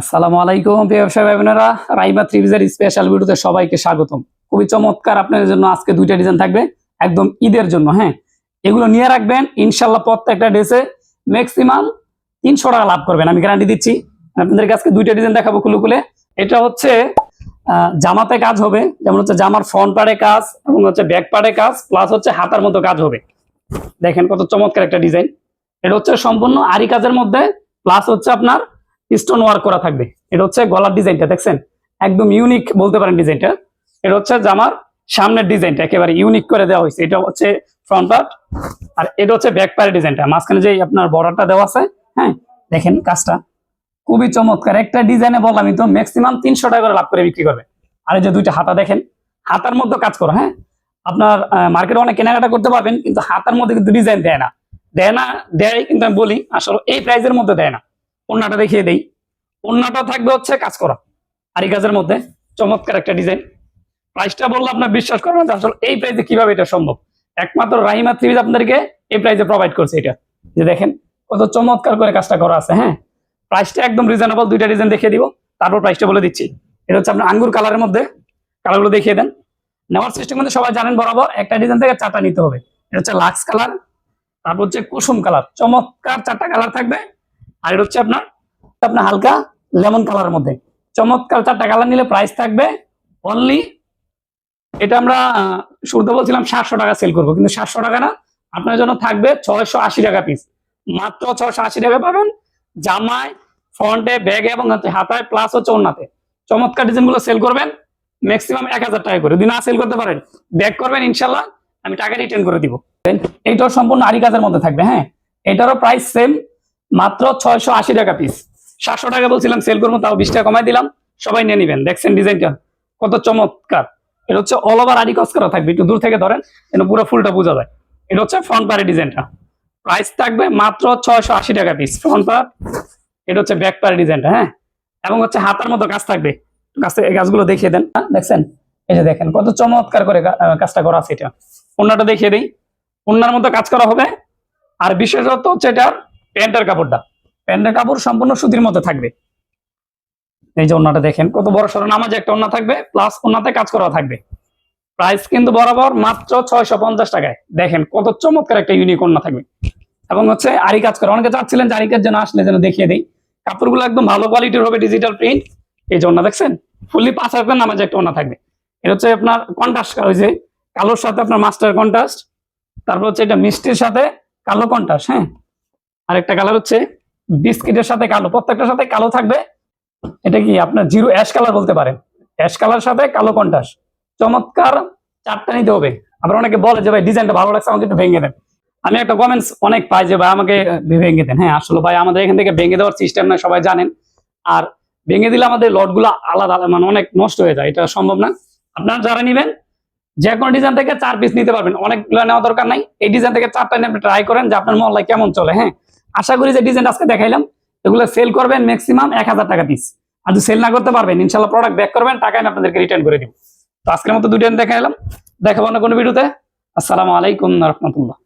আসসালামু আলাইকুম ব্যবসায়ী ভাই বোনেরা রাইমা থ্রিভিজের স্পেশাল ভিডিওতে সবাইকে স্বাগতম। খুবই চমৎকার আপনাদের জন্য আজকে দুইটা ডিজাইন থাকবে, একদম ঈদের জন্য হ্যাঁ? এগুলো নিয়ে রাখবেন ইনশাল্লাহ প্রত্যেকটা ড্রেসে ম্যাক্সিমাম তিনশো টাকা লাভ করবেন, আমি গ্যারান্টি দিচ্ছি। আপনাদেরকে আজকে দুইটা ডিজাইন দেখাবো খুলে খুলে। এটা হচ্ছে জামাতে কাজ হবে, যেমন হচ্ছে জামার ফ্রন্ট পার্টে কাজ এবং হচ্ছে ব্যাক পার্টে কাজ প্লাস হচ্ছে হাতার মতো কাজ হবে। দেখেন কত চমৎকার একটা ডিজাইন এটা হচ্ছে সম্পূর্ণ আরি কাজের মধ্যে প্লাস হচ্ছে আপনার স্টোন ওয়ার্ক করা থাকবে। এটা হচ্ছে গলার ডিজাইনটা, দেখছেন? একদম ইউনিক বলতে পারেন ডিজাইনটা। এটা হচ্ছে জামার সামনের ডিজাইনটা, একেবারে ইউনিক করে দেওয়া হয়েছে। এটা হচ্ছে ফ্রন্ট পার্ট আর এটা হচ্ছে ব্যাক পার্টের ডিজাইনটা। মাঝখানে যে আপনার বর্ডারটা দেওয়া আছে হ্যাঁ দেখেন কাজটা। খুবই চমৎকার। একটা ডিজাইনে বললামই তো ম্যাক্সিমাম তিনশো টাকা করে লাভ করে বিক্রি করবে। আর এই যে দুইটা হাতা দেখেন, হাতার মধ্যে কাজ করো হ্যাঁ? আপনার মার্কেটে অনেক কেনাকাটা করতে পারবেন, কিন্তু হাতার মধ্যে কিন্তু ডিজাইন দেয় না। দেয় না, দেয় কিন্তু আমি বলি, আসলে এই প্রাইজের মধ্যে দেয় না। অন্যটা দেখিয়ে দেই। অন্যটা থাকবে হচ্ছে কাজ করা। আর কাজের মধ্যে চমৎকার একটা ডিজাইন। প্রাইসটা বললে আপনার বিশ্বাস করবেন যে আসলে এই প্রাইসে কীভাবে এটা সম্ভব। একমাত্র রাহিমা থ্রিজ আপনাদেরকে এই প্রাইসে প্রোভাইড করছে এটা। যে দেখেন, কত চমৎকার করে কাজটা করা আছে হ্যাঁ? প্রাইসটা একদম রিজনেবল দুইটা ডিজাইন দেখিয়ে দিব। তারপর প্রাইসটা বলে দিচ্ছি। এটা হচ্ছে আপনার আঙ্গুর কালারের মধ্যে। কালারগুলো দেখিয়ে দেন। নেওয়ার সিস্টেম মধ্যে সবাই জানেন বরাবর একটা ডিজাইন থেকে চারটা নিতে হবে। এটা হচ্ছে লাক্স কালার তারপর হচ্ছে কুসুম কালার চমৎকার চারটা কালার থাকবে। আর হচ্ছে আপনার আপনার হালকা লেমন কালারের মধ্যে। চমৎকার চারটা কালার নিলে প্রাইস থাকবে অনলি এটা আমরা শুরুতে বলছিলাম সাতশো টাকা সেল করব, কিন্তু সাতশো টাকা না, আপনার জন্য থাকবে ছয়শো আশি টাকা পিস মাত্র ছয়শো আশি টাকা পাবেন জামায়, ফ্রন্টে, ব্যাগে এবং হাতায় প্লাস হচ্ছে ওনাতে চমৎকার ডিজাইনগুলো সেল করবেন ম্যাক্সিমাম এক হাজার টাকা করে। যদি না সেল করতে পারেন ব্যাক করবেন ইনশাল্লাহ, আমি টাকা রিটার্ন করে দিব। এইটাও সম্পূর্ণ আরি কাজের মধ্যে থাকবে হ্যাঁ? এটারও প্রাইস সেম মাত্র ছয়শো আশি টাকা পিস সাতশো টাকা বলছিলাম সেল করব তাও বিশ টাকা কমাই দিলাম। সবাই নিয়ে নিবেন। দেখছেন ডিজাইনটা? কত চমৎকার। এটা হচ্ছে অল ওভার আরি কাজ করা থাকবে একটু দূর থেকে ধরেন যেন পুরো ফুলটা বোঝা যায়। এটা হচ্ছে ফ্রন্ট পারের ডিজাইনটা। প্রাইস থাকবে মাত্র ছয়শো আশি টাকা পিস ফ্রন্ট পার এটা হচ্ছে ব্যাক পারের ডিজাইনটা হ্যাঁ? এবং হচ্ছে হাতার মতো কাজ থাকবে। এই গাছগুলো দেখিয়ে দেন। হ্যাঁ, দেখছেন? এই যে দেখেন কত চমৎকার করে কাজটা করা আছে এটা। অন্যটা দেখিয়ে দিই। অন্যার মতো কাজ করা হবে। আর বিশেষত হচ্ছে এটার প্যান্টের কাপড়টা। প্যান্টের কাপড় সম্পূর্ণ সুতির মতো থাকবে। এই যে ওন্নাটা দেখেন, কত বড় সড়ো নামাজে একটা ওন্না থাকবে প্লাস ওন্নাতে কাজ করা থাকবে। প্রাইস কিন্তু বরাবর মাত্র ছয়শো পঞ্চাশ টাকায়। দেখেন, কত চমৎকার একটা ইউনিক ওন্না থাকবে। এবং হচ্ছে আরি কাজ করে। অনেকে চাচ্ছিলেন যে আরি কাজ যেন আসলে যেন দেখিয়ে দেই। কাপড়গুলো একদম ভালো কোয়ালিটির হবে ডিজিটাল প্রিন্ট এই যে ওন্না দেখছেন ফুললি পাঁচ হাজার নামাজে একটা ওন্না থাকবে। এটা হচ্ছে আপনার কন্ট্রাস্ট ওই যে কালোর সাথে আপনার মাস্টার কন্ট্রাস্ট তারপর হচ্ছে এটা মিষ্টির সাথে কালো কন্ট্রাস্ট হ্যাঁ? আরেকটা কালার হচ্ছে বিস্কিটের সাথে কালো, প্রত্যেকটার সাথে কালো থাকবে। এটা কি আপনার জিরো অ্যাশ কালার বলতে পারেন? অ্যাশ কালার সাথে কালো কন্ট্রাস্ট চমৎকার চারটা নিতে হবে। আবার অনেকে বলে যে ভাই ডিজাইনটা ভালো লাগছে, আমাকে ভেঙে দেন। আমি একটা কমেন্টস অনেক পাই যে ভাই, আমাকে ভেঙে দেন। হ্যাঁ আসলে ভাই, আমাদের এখান থেকে ভেঙে দেওয়ার সিস্টেম না সবাই জানেন। আর ভেঙে দিলে আমাদের লটগুলো আলাদা আলাদা মানে অনেক নষ্ট হয়ে যায়। এটা সম্ভব না। আপনারা যারা নেবেন, যে কোনো ডিজাইন থেকে চার পিস নিতে পারবেন। অনেকগুলো নেওয়া দরকার নাই। এই ডিজাইন থেকে চারটা নিয়ে আপনি ট্রাই করেন যে আপনার মহল্লায় কেমন চলে হ্যাঁ। আশা করি যে ডিজাইন আজকে দেখাইলাম, এগুলো সেল করবেন ম্যাক্সিমাম এক হাজার টাকা পিস আর যদি সেল না করতে পারবেন, ইনশাল্লাহ প্রোডাক্ট ব্যাক করবেন, টাকা আমি আপনাদেরকে রিটার্ন করে দিব। তো আজকের মতো দুটো দেখাইলাম। দেখাবো না কোনো ভিডিওতে। আসসালামু আলাইকুম রহমতুল্লাহ।